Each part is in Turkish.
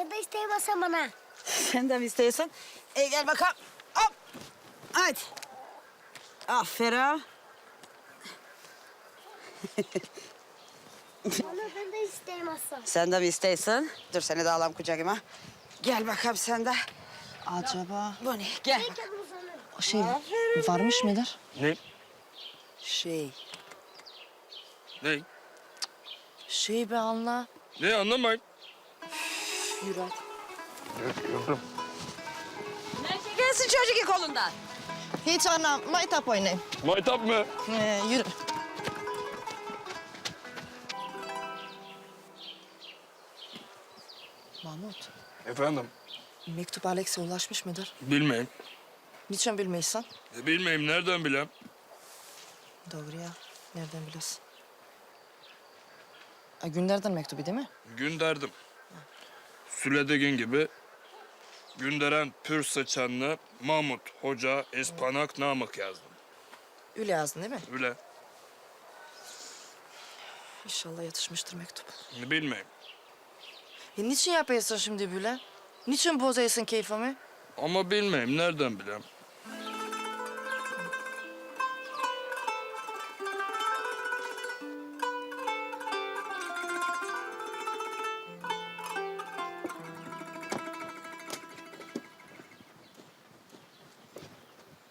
isteyemezsen bana. Sen de mi istiyorsun? E gel bakalım. Hop. Hadi. Aferin. Bana ben de isteyemezsen. Sen de mi istiyorsun? Dur seni de alalım kucağıma. Gel bakalım sen de. Acaba Bu ne? Gel. Peki bunu sana. o şey varmış mıdır? Ne? Şey, Ne? şey be anla. Ne anlamayın. Yürü hadi. Gelsin çocuk kolundan. Hiç anam, maytap oynayayım. Maytap mı? Ee, yürü. Mahmut, Efendim? mektup Alex'e ulaşmış mıdır? Bilmeyim. Niçin bilmeysen? E, bilmeyim nereden bileyim? Doğru ya, nereden biliyorsun? Ha, günlerden mektubu değil mi? Günderdim. Süledegin gibi Günderen pür sıçanlı Mahmut Hoca Espanak Namık yazdım. Öyle yazdın değil mi? Öyle. İnşallah yatışmıştır mektup. Bilmeyim. E, niçin yapıyorsun şimdi böyle? Niçin bozuyorsun keyfimi? Ama bilmeyim nereden bileyim?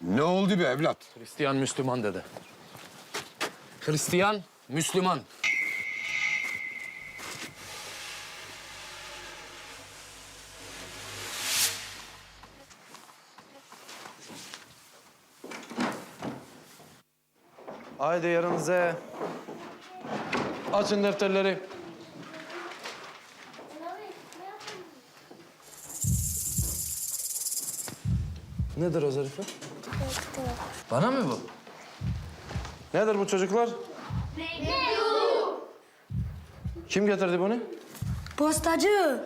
Ne oldu be evlat? Hristiyan Müslüman dedi. Hristiyan Müslüman. Haydi yanınıza. Açın defterleri. Nedir o Zarife? Bana mı bu? Nedir bu çocuklar? Kim getirdi bunu? Postacı.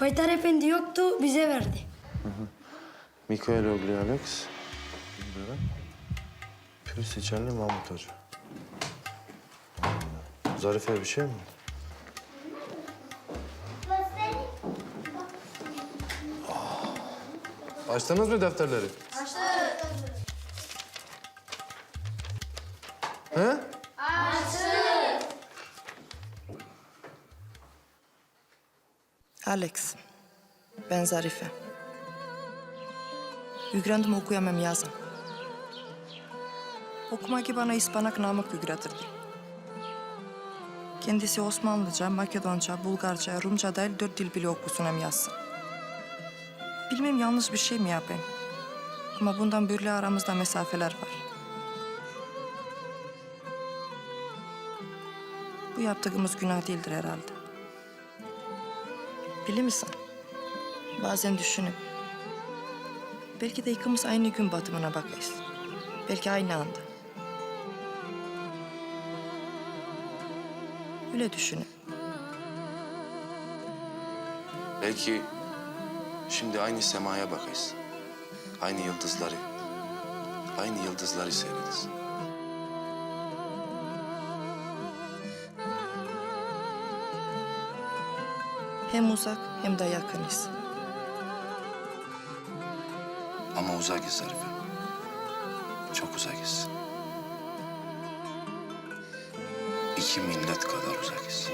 Baytar Efendi yoktu, bize verdi. Mikael Ogli Alex. Günderen. Pür Siçenli Mahmut Hoca. Zarife bir şey mi? Açtınız mı defterleri? He? Alex, ben Zarife. Ügrendim okuyamam yazım. Okumayı bana İspanak Namık ügretirdi. Kendisi Osmanlıca, Makedonca, Bulgarca, Rumca değil dört dil bile okusun hem yazsın. Bilmem yanlış bir şey mi yapayım. Ama bundan böyle aramızda mesafeler var. Bu yaptığımız günah değildir herhalde. Bilir misin? Bazen düşünüp. Belki de ikimiz aynı gün batımına bakayız. Belki aynı anda. Öyle düşünüp. Belki şimdi aynı semaya bakayız. Aynı yıldızları. Aynı yıldızları seyrediz. Hem uzak hem de yakınız. Ama uzakız Zarife. Çok uzakız. İki millet kadar uzakız.